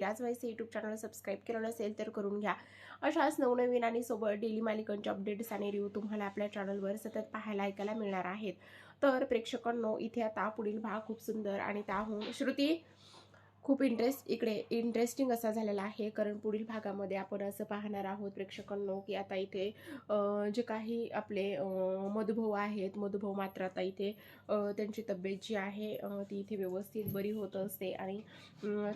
त्याच वेळेस YouTube channel subscribe केलं नसेल तर करून घ्या. अशाच नवनवीन आणि सोबत डेली मालिकांचे अपडेट्स आणि रिव्ह्यू तुम्हाला आपल्या चॅनलवर सतत पाहायला ऐकायला मिळणार आहेत. तर प्रेक्षकांनो इथे आता पुढील भाग खूप सुंदर आणि त्याहून श्रुती खूप इंटरेस्ट इकडे इंटरेस्टिंग असा झालेला आहे. कारण पुढील भागामध्ये आपण असं पाहणार आहोत प्रेक्षकांनो की आता इथे जे काही आपले मधुभाऊ आहेत मधुभाऊ मात्र आता इथे त्यांची तब्येत जी आहे ती इथे व्यवस्थित बरी होत असते. आणि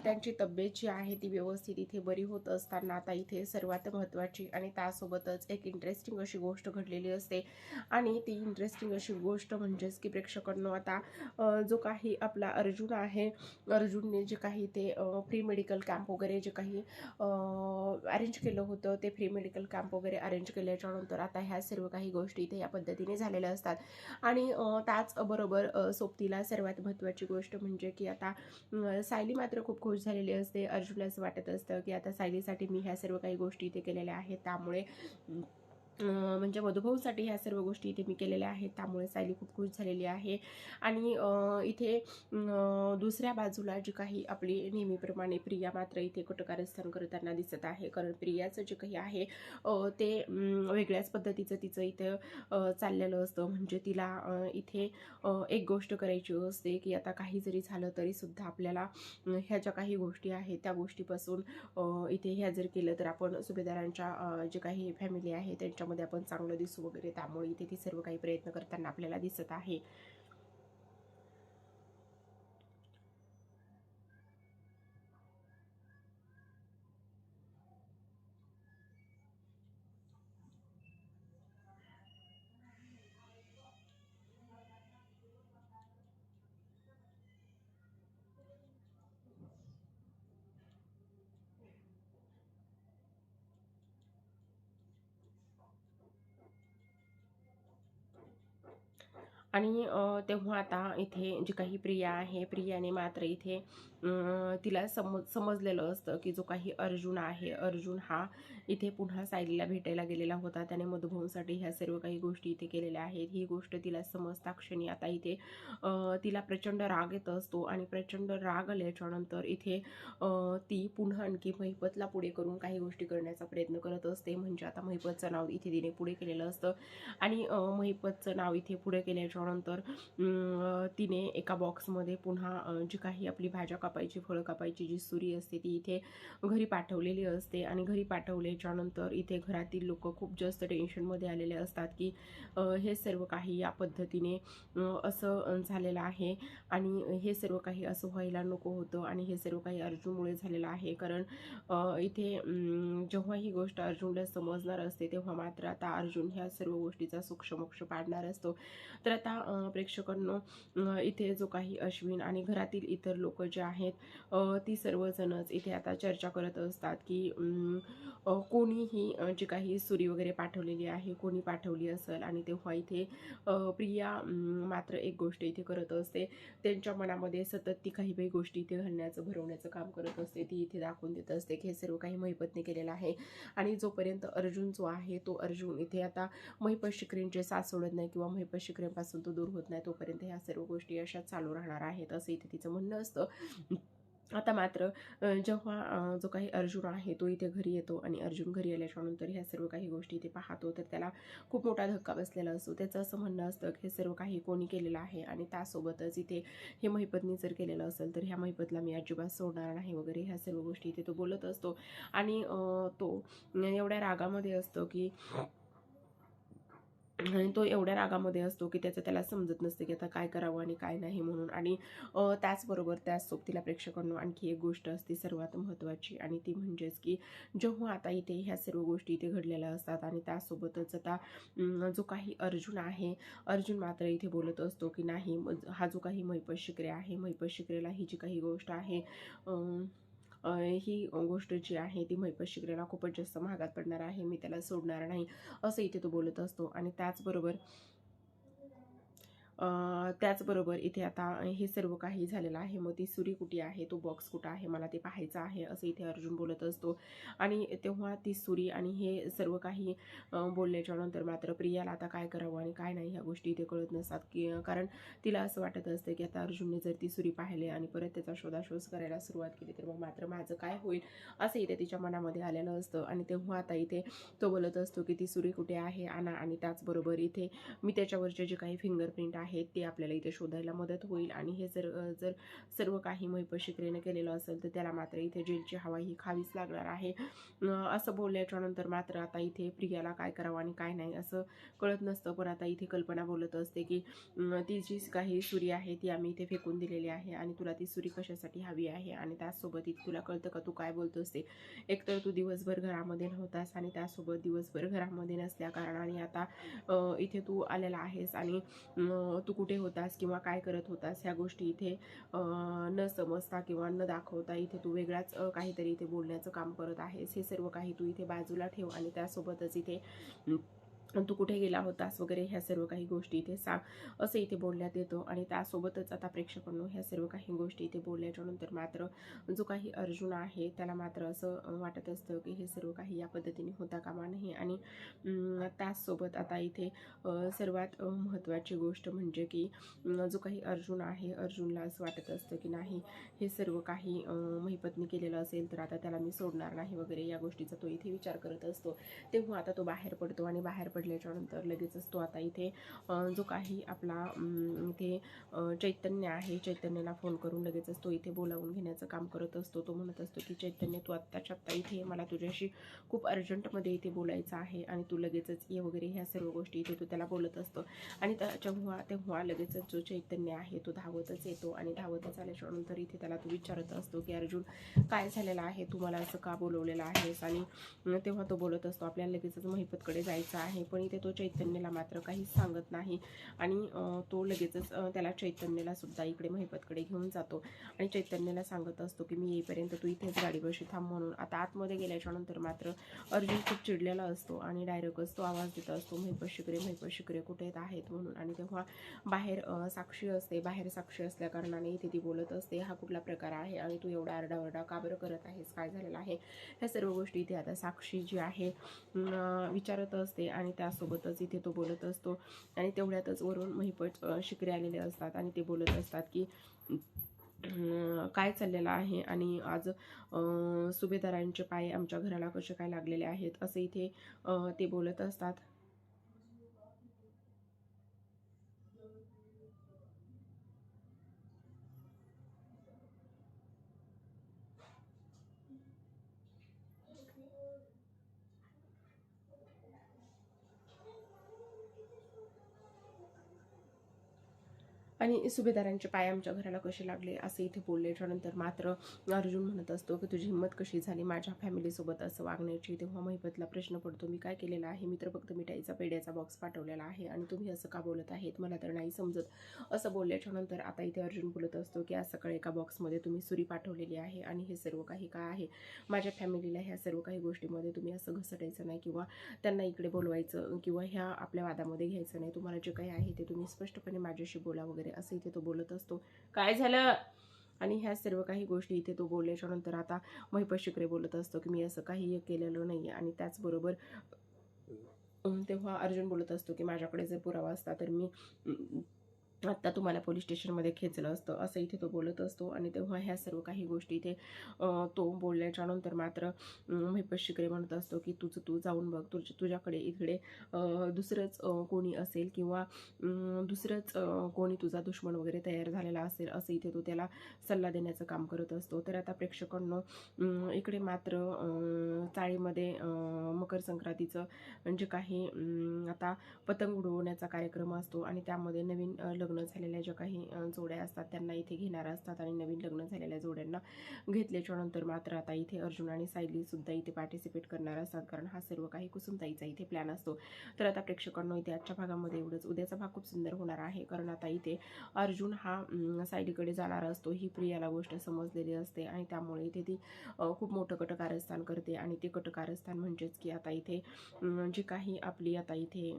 त्यांची तब्येत जी आहे ती व्यवस्थित इथे बरी होत असताना आता इथे सर्वात महत्त्वाची आणि त्यासोबतच एक इंटरेस्टिंग अशी गोष्ट घडलेली असते. आणि ती इंटरेस्टिंग अशी गोष्ट म्हणजेच की प्रेक्षकांनो आता जो काही आपला अर्जुन आहे अर्जुनने जे काही काही ते फ्री मेडिकल कॅम्प वगैरे जे काही अरेंज केलं होतं ते फ्री मेडिकल कॅम्प वगैरे अरेंज केल्याच्यानंतर आता ह्या सर्व काही गोष्टी इथे या पद्धतीने झालेल्या असतात. आणि त्याचबरोबर सोबतीला सर्वात महत्त्वाची गोष्ट म्हणजे की आता सायली मात्र खूप खुश झालेली असते. अर्जुनला असं वाटत असतं की आता सायलीसाठी मी ह्या सर्व काही गोष्टी इथे केलेल्या आहेत. त्यामुळे म्हणजे मधुभाऊसाठी ह्या सर्व गोष्टी इथे मी केलेल्या आहेत. त्यामुळे सायली खूप खुश झालेली आहे. आणि इथे दुसऱ्या बाजूला जी काही आपली नेहमीप्रमाणे प्रिया मात्र इथे कटकारस्थान करताना दिसत आहे. कारण प्रियाचं जे काही आहे ते वेगळ्याच पद्धतीचं तिचं इथं चाललेलं असतं. म्हणजे तिला इथे एक गोष्ट करायची असते की आता काही जरी झालं तरीसुद्धा आपल्याला ह्या ज्या काही गोष्टी आहेत त्या गोष्टीपासून इथे ह्या जर केलं तर आपण सुभेदारांच्या जे काही फॅमिली आहे त्यांच्यामध्ये आपण चांगलं दिसू वगैरे त्यामुळे इथे ती सर्व काही प्रयत्न करताना आपल्याला दिसत आहे. आणि तेव्हा आता इथे जी काही प्रिया आहे प्रियाने मात्र इथे तिला सम समजलेलं असतं की जो काही अर्जुन आहे अर्जुन हा इथे पुन्हा सायलीला भेटायला गेलेला होता. त्याने मधुभाऊंसाठी ह्या सर्व काही गोष्टी इथे केलेल्या आहेत. ही गोष्ट तिला समजता क्षणी आता इथे तिला प्रचंड राग येत असतो आणि प्रचंड राग आल्याच्यानंतर इथे ती पुन्हा आणखी महिपतला पुढे करून काही गोष्टी करण्याचा प्रयत्न करत असते. म्हणजे आता महिपतचं नाव इथे तिने पुढे केलेलं असतं. आणि महिपतचं नाव इथे पुढे केल्याच्या त्यानंतर तिने एका बॉक्समध्ये पुन्हा जी काही आपली भाज्या कापायची फळं कापायची जी सुरी असते ती इथे घरी पाठवलेली असते. आणि घरी पाठवल्याच्यानंतर इथे घरातील लोक खूप जास्त टेन्शनमध्ये आलेले असतात की हे सर्व काही या पद्धतीने असं झालेलं आहे. आणि हे सर्व काही असं व्हायला नको होतं आणि हे सर्व काही अर्जुनमुळे झालेलं आहे. कारण इथे जेव्हा ही गोष्ट अर्जुनला समजणार असते तेव्हा मात्र आता अर्जुन ह्या सर्व गोष्टीचा सूक्ष्मोक्ष पाडणार असतो. तर आता अ, प्रेक्षकांनो इथे जो काही अश्विन आणि घरातील इतर लोक जे आहेत ती सर्वजणच इथे आता चर्चा करत असतात की कोणीही जी काही सुरी वगैरे पाठवलेली आहे कोणी पाठवली असेल आणि तेव्हा इथे प्रिया मात्र एक गोष्ट इथे करत असते. त्यांच्या मनामध्ये सतत ती काही काही गोष्टी इथे घालण्याचं भरवण्याचं काम करत असते. ती इथे दाखवून देत असते की हे सर्व काही महिपतने केलेलं आहे. आणि जोपर्यंत अर्जुन जो आहे तो अर्जुन इथे आता महिपत शिकरेंचे साथ सोडत नाही किंवा महिपत शिकरेंपासून तो दूर होत नाही तोपर्यंत ह्या सर्व गोष्टी अशाच चालू राहणार आहेत असं इथे तिचं म्हणणं असतं. आता मात्र जेव्हा जो काही अर्जुन आहे तो इथे घरी येतो आणि अर्जुन घरी आल्याच्यानंतर ह्या सर्व काही गोष्टी इथे पाहतो तर त्याला खूप मोठा धक्का बसलेला असतो. त्याचं असं म्हणणं असतं की हे सर्व काही कोणी केलेलं आहे आणि त्यासोबतच इथे हे महिपतनी जर केलेलं असेल तर ह्या महिपतला मी अजिबात सोडणार नाही वगैरे ह्या सर्व गोष्टी इथे तो बोलत असतो. आणि तो एवढ्या रागामध्ये असतो की आणि तो एवढ्या रागामध्ये असतो की त्याचं त्याला समजत नसते की आता काय करावं आणि काय नाही म्हणून. आणि त्याचबरोबर त्याच सोबतीला प्रेक्षकांना आणखी एक गोष्ट असते सर्वात महत्त्वाची आणि ती म्हणजेच की जेव्हा आता इथे ह्या सर्व गोष्टी इथे घडलेल्या असतात आणि त्यासोबतच आता जो काही अर्जुन आहे अर्जुन मात्र इथे बोलत असतो की नाही हा जो काही मैपत शिकरे आहे मैपत शिकरेला ही जी काही गोष्ट आहे ही गोष्ट जी आहे ती मैपत शिकरेला खूपच जास्त महागात पडणार आहे मी त्याला सोडणार नाही असं इथे तो बोलत असतो. आणि त्याचबरोबर त्याचबरोबर इथे आता हे सर्व काही झालेलं आहे. मग ती सुरी कुठे आहे? तो बॉक्स कुठं आहे? मला ते पाहायचं आहे असं इथे अर्जुन बोलत असतो. आणि तेव्हा ती सुरी आणि हे सर्व काही अं, बोलल्याच्या नंतर मात्र प्रियाला आता काय करावं आणि काय नाही ह्या गोष्टी इथे कळत नसतात. की कारण तिला असं वाटत असतं की आता अर्जुनने जर ती सुरी पाहिली आणि परत त्याचा शोधाशोध करायला सुरुवात केली तर मग मात्र माझं काय होईल? असं इथे तिच्या मनामध्ये आलेलं असतं. आणि तेव्हा आता इथे तो बोलत असतो की ती सुरी कुठे आहे? आणा. आणि त्याचबरोबर इथे मी त्याच्यावरचे जे काही फिंगरप्रिंट आहेत ते आपल्याला इथे शोधायला मदत होईल. आणि हे जर जर सर्व काही महिप केलेलं असेल तर त्याला मात्र इथे जेलची हवा ही खावीच लागणार आहे. असं बोलल्याच्या नंतर मात्र आता इथे प्रियाला काय करावं आणि काय नाही असं कळत नसतं. पण आता इथे कल्पना बोलत असते की ती जी काही सुरी आहे ती आम्ही इथे फेकून दिलेली आहे आणि तुला ती सुरी कशासाठी हवी आहे? आणि त्याचसोबत इथे तुला कळतं का तू काय बोलतो असते? एकतर तू दिवसभर घरामध्ये नव्हतास आणि त्यासोबत दिवसभर घरामध्ये नसल्या कारणाने आता इथे तू आलेला आहेस आणि तू कुठे होतास किंवा काय करत होतास ह्या गोष्टी इथे न समजता किंवा न दाखवता इथे तू वेगळाच काहीतरी इथे बोलण्याचं काम करत आहेस. हे सर्व काही तू इथे बाजूला ठेव आणि त्यासोबतच इथे तू कुठे गेला होतास वगैरे ह्या सर्व काही गोष्टी इथे सांग असं इथे बोलण्यात येतो. आणि त्यासोबतच आता प्रेक्षकांनो ह्या सर्व काही गोष्टी इथे बोलल्याच्यानंतर मात्र जो काही अर्जुन आहे त्याला मात्र असं वाटत असतं की हे सर्व काही या पद्धतीने होता कामा नाही आणि त्याचसोबत आता इथे सर्वात महत्त्वाची गोष्ट म्हणजे की जो काही अर्जुन आहे अर्जुनला असं वाटत असतं की नाही हे सर्व काही महिपत्नी केलेलं असेल तर आता त्याला मी सोडणार नाही वगैरे या गोष्टीचा तो इथे विचार करत असतो. तेव्हा आता तो बाहेर पडतो आणि बाहेर पड पडल्याच्यानंतर लगेचच तो आता इथे जो काही आपला इथे चैतन्य आहे चैतन्याला फोन करून लगेचच तो इथे बोलावून घेण्याचं काम करत असतो. तो म्हणत असतो की चैतन्य तू आत्ताच्या आत्ता इथे मला तुझ्याशी खूप अर्जंटमध्ये इथे बोलायचं आहे आणि तू लगेचच ये वगैरे ह्या सर्व गोष्टी इथे तो त्याला बोलत असतो. आणि त्याच्याव्हा तेव्हा लगेचच जो चैतन्य आहे तो धावतच येतो आणि धावतच आल्याच्यानंतर इथे त्याला तो विचारत असतो की अर्जुन काय झालेलं आहे? तू मला असं का बोलवलेलं आहेस? आणि तेव्हा तो बोलत असतो आपल्याला लगेचच महिपतकडे जायचं आहे पण इथे तो चैतन्याला मात्र काहीच सांगत नाही. आणि तो लगेचच त्याला चैतन्याला सुद्धा इकडे महिपतकडे घेऊन जातो. आणि चैतन्याला सांगत असतो की मी येईपर्यंत तू इथेच गाडी बशी थांब म्हणून. आता आतमध्ये गेल्याच्यानंतर मात्र अर्जुन खूप चिडलेला असतो आणि डायरेक्टच तो आवाज देत असतो महिपत शिकरे महिपत शिकरे कुठे आहेत? म्हणून. आणि तेव्हा बाहेर साक्षी असते. बाहेर साक्षी असल्या कारणाने इथे ती बोलत असते हा कुठला प्रकार आहे आणि तू एवढा आरडाओरडा का बरं करत आहेस? काय झालेलं आहे? ह्या सर्व गोष्टी इथे आता साक्षी जी आहे विचारत असते आणि त्या त्यासोबतच इथे तो बोलत असतो. आणि तेवढ्यातच वरून महिपट शिकरे आलेले असतात आणि ते बोलत असतात की अं, काय चाललेलं आहे आणि आज सुभेदारांचे पाय आमच्या घराला कसे काय लागलेले आहेत? असं इथे ते बोलत असतात. आणि सुभेदारांचे पाय आमच्या घराला कसे लागले असे इथे बोलले. त्यानंतर मात्र अर्जुन म्हणत असतो की तुझी हिंमत कशी झाली? माझ्या फॅमिलीसोबत असं वागण्याची तेव्हा महिपतला प्रश्न पडतो. मी काय केलेलं आहे? मी तर फक्त मिठाईचा पेड्याचा बॉक्स पाठवलेला आहे आणि तुम्ही असं का बोलत आहेत? मला तर नाही समजत. असं बोलल्याच्यानंतर आता इथे अर्जुन बोलत असतो की आज सकाळी एका बॉक्समध्ये तुम्ही सुरी पाठवलेली आहे आणि हे सर्व काही काय आहे? माझ्या फॅमिलीला ह्या सर्व काही गोष्टीमध्ये तुम्ही असं घसटायचं नाही किंवा त्यांना इकडे बोलवायचं किंवा ह्या आपल्या वादामध्ये घ्यायचं नाही. तुम्हाला जे काही आहे ते तुम्ही स्पष्टपणे माझ्याशी बोला वगैरे. असं इथे तो बोलत असतो. काय झालं? आणि ह्या सर्व काही गोष्टी इथे तो बोलल्याच्या नंतर आता महिपत शिकरे बोलत असतो की मी असं काही केलेलं नाही आणि त्याचबरोबर अं, तेव्हा अर्जुन बोलत असतो की माझ्याकडे जर पुरावा असता तर मी आत्ता तुम्हाला पोलीस स्टेशनमध्ये खेचलं असतं असं इथे तो बोलत असतो आणि तेव्हा ह्या सर्व काही गोष्टी इथे तो बोलल्याच्या नंतर मात्र अं, शिकरे म्हणत असतो की तुझं तू जाऊन बघ तुझ तुझ्याकडे इकडे दुसरंच कोणी असेल किंवा दुसरंच कोणी तुझा दुश्मन वगैरे तयार झालेला असेल असं इथे तो त्याला सल्ला देण्याचं काम करत असतो. तर आता प्रेक्षकांनो इकडे मात्र चाळीमध्ये मकर संक्रांतीचं जे काही आता पतंग उडवण्याचा कार्यक्रम असतो आणि त्यामध्ये नवीन लग्न लग्न झालेल्या ज्या काही जोड्या असतात त्यांना इथे घेणार असतात आणि नवीन लग्न झालेल्या जोड्यांना घेतल्याच्या नंतर मात्र आता इथे अर्जुन आणि सायली सुद्धा इथे पार्टिसिपेट करणार असतात. कारण हा सर्व काही कुसुमताईचा इथे प्लॅन असतो. तर आता प्रेक्षकांना इथे आजच्या भागामध्ये एवढंच. उद्याचा भाग खूप सुंदर होणार आहे. कारण आता इथे अर्जुन हा सायलीकडे जाणार असतो. ही प्रियाला गोष्ट समजलेली असते आणि त्यामुळे इथे ती खूप मोठं कटकारस्थान करते. आणि ते कटकारस्थान म्हणजेच की आता इथे जी काही आपली आता इथे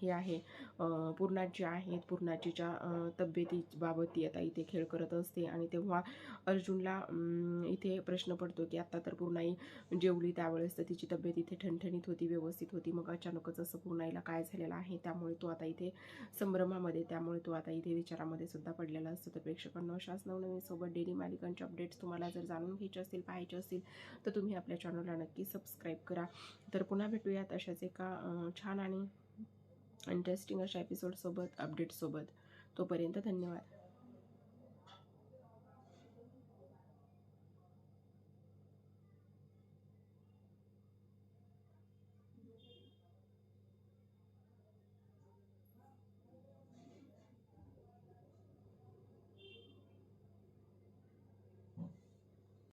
हे आहे अं, पूर्णाजी आहेत. पूर्णाजीच्या तिच्या तब्येतीबाबत ती आता इथे खेळ करत असते आणि तेव्हा अर्जुनला इथे प्रश्न पडतो की आता तर पूर्णाई जेवली त्यावेळेस तर तिची तब्येत इथे ठणठणीत होती व्यवस्थित होती. मग अचानकच असं पूर्णाईला काय झालेलं आहे त्यामुळे तो आता इथे संभ्रमामध्ये त्यामुळे तो आता इथे विचारामध्ये सुद्धा पडलेला असतो. तर प्रेक्षकांना अशाच नवनवीन सोबत डेली मालिकांचे अपडेट्स तुम्हाला जर जाणून घ्यायचे असतील पाहायचे असतील तर तुम्ही आपल्या चॅनलला नक्की सबस्क्राईब करा. तर पुन्हा भेटूयात अशाच एका छान आणि इंटरेस्टिंग अशा एपिसोडसोबत अपडेटसोबत तोपर्यंत धन्यवाद.